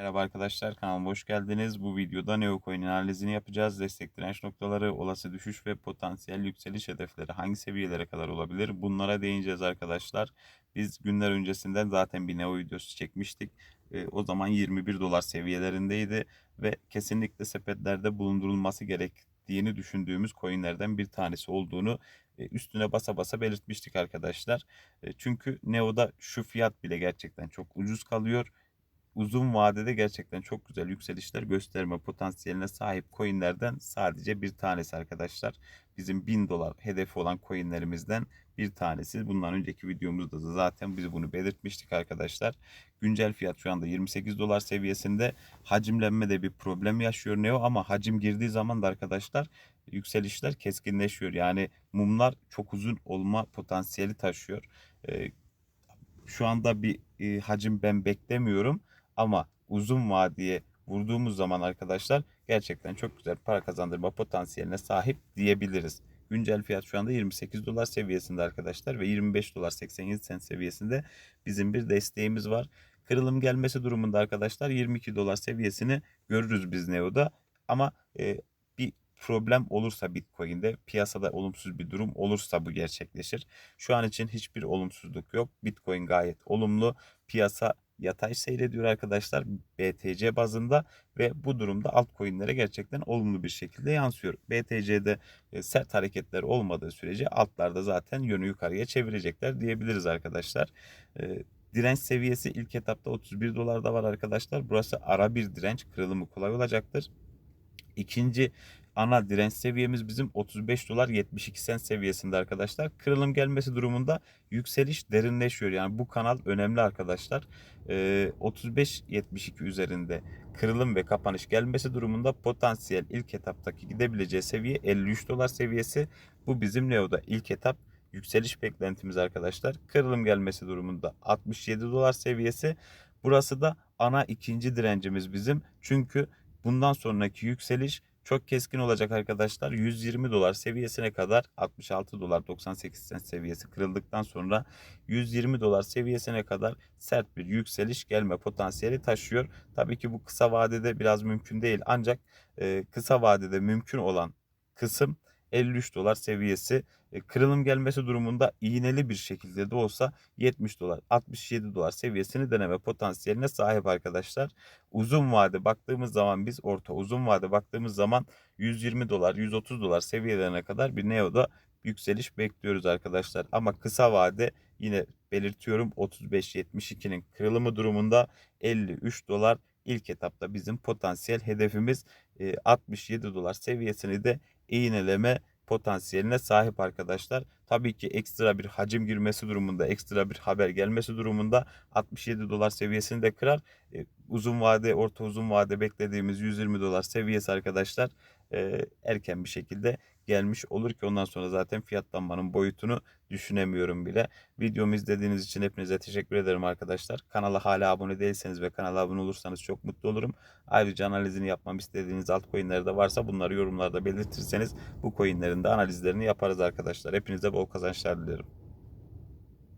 Merhaba arkadaşlar kanalıma hoş geldiniz. Bu videoda Neocoin analizini yapacağız. Destek direnç noktaları, olası düşüş ve potansiyel yükseliş hedefleri hangi seviyelere kadar olabilir? Bunlara değineceğiz arkadaşlar. Biz günler öncesinden zaten bir Neo videosu çekmiştik. E, o zaman 21 dolar seviyelerindeydi ve kesinlikle sepetlerde bulundurulması gerektiğini düşündüğümüz coinlerden bir tanesi olduğunu e, üstüne basa basa belirtmiştik arkadaşlar. E, çünkü Neo'da şu fiyat bile gerçekten çok ucuz kalıyor uzun vadede gerçekten çok güzel yükselişler gösterme potansiyeline sahip coinlerden sadece bir tanesi arkadaşlar. Bizim 1000 dolar hedefi olan coinlerimizden bir tanesi. Bundan önceki videomuzda da zaten biz bunu belirtmiştik arkadaşlar. Güncel fiyat şu anda 28 dolar seviyesinde. Hacimlenme de bir problem yaşıyor Neo ama hacim girdiği zaman da arkadaşlar yükselişler keskinleşiyor. Yani mumlar çok uzun olma potansiyeli taşıyor. Ee, şu anda bir e, hacim ben beklemiyorum ama uzun vadeye vurduğumuz zaman arkadaşlar gerçekten çok güzel para kazandırma potansiyeline sahip diyebiliriz. Güncel fiyat şu anda 28 dolar seviyesinde arkadaşlar ve 25 dolar 87 sent seviyesinde bizim bir desteğimiz var. Kırılım gelmesi durumunda arkadaşlar 22 dolar seviyesini görürüz biz Neo'da. Ama e, bir problem olursa Bitcoin'de piyasada olumsuz bir durum olursa bu gerçekleşir. Şu an için hiçbir olumsuzluk yok. Bitcoin gayet olumlu. Piyasa yatay seyrediyor arkadaşlar BTC bazında ve bu durumda altcoin'lere gerçekten olumlu bir şekilde yansıyor. BTC'de e, sert hareketler olmadığı sürece altlarda zaten yönü yukarıya çevirecekler diyebiliriz arkadaşlar. E, direnç seviyesi ilk etapta 31 dolarda var arkadaşlar. Burası ara bir direnç kırılımı kolay olacaktır. İkinci ana direnç seviyemiz bizim 35 dolar 72 sen seviyesinde arkadaşlar. Kırılım gelmesi durumunda yükseliş derinleşiyor. Yani bu kanal önemli arkadaşlar. Ee, 35-72 üzerinde kırılım ve kapanış gelmesi durumunda potansiyel ilk etaptaki gidebileceği seviye 53 dolar seviyesi. Bu bizim Neo'da ilk etap yükseliş beklentimiz arkadaşlar. Kırılım gelmesi durumunda 67 dolar seviyesi. Burası da ana ikinci direncimiz bizim. Çünkü bundan sonraki yükseliş çok keskin olacak arkadaşlar. 120 dolar seviyesine kadar 66 dolar 98 sent seviyesi kırıldıktan sonra 120 dolar seviyesine kadar sert bir yükseliş gelme potansiyeli taşıyor. Tabii ki bu kısa vadede biraz mümkün değil ancak kısa vadede mümkün olan kısım 53 dolar seviyesi e, kırılım gelmesi durumunda iğneli bir şekilde de olsa 70 dolar 67 dolar seviyesini deneme potansiyeline sahip arkadaşlar. Uzun vade baktığımız zaman biz orta uzun vade baktığımız zaman 120 dolar 130 dolar seviyelerine kadar bir Neo'da yükseliş bekliyoruz arkadaşlar. Ama kısa vade yine belirtiyorum 35-72'nin kırılımı durumunda 53 dolar ilk etapta bizim potansiyel hedefimiz 67 e, dolar seviyesini de iğneleme potansiyeline sahip arkadaşlar. Tabii ki ekstra bir hacim girmesi durumunda, ekstra bir haber gelmesi durumunda 67 dolar seviyesini de kırar. Uzun vade, orta uzun vade beklediğimiz 120 dolar seviyesi arkadaşlar e, erken bir şekilde gelmiş olur ki ondan sonra zaten fiyatlanmanın boyutunu düşünemiyorum bile. Videomu izlediğiniz için hepinize teşekkür ederim arkadaşlar. Kanala hala abone değilseniz ve kanala abone olursanız çok mutlu olurum. Ayrıca analizini yapmam istediğiniz altcoin'ler de varsa bunları yorumlarda belirtirseniz bu coin'lerin de analizlerini yaparız arkadaşlar. Hepinize bol kazançlar dilerim.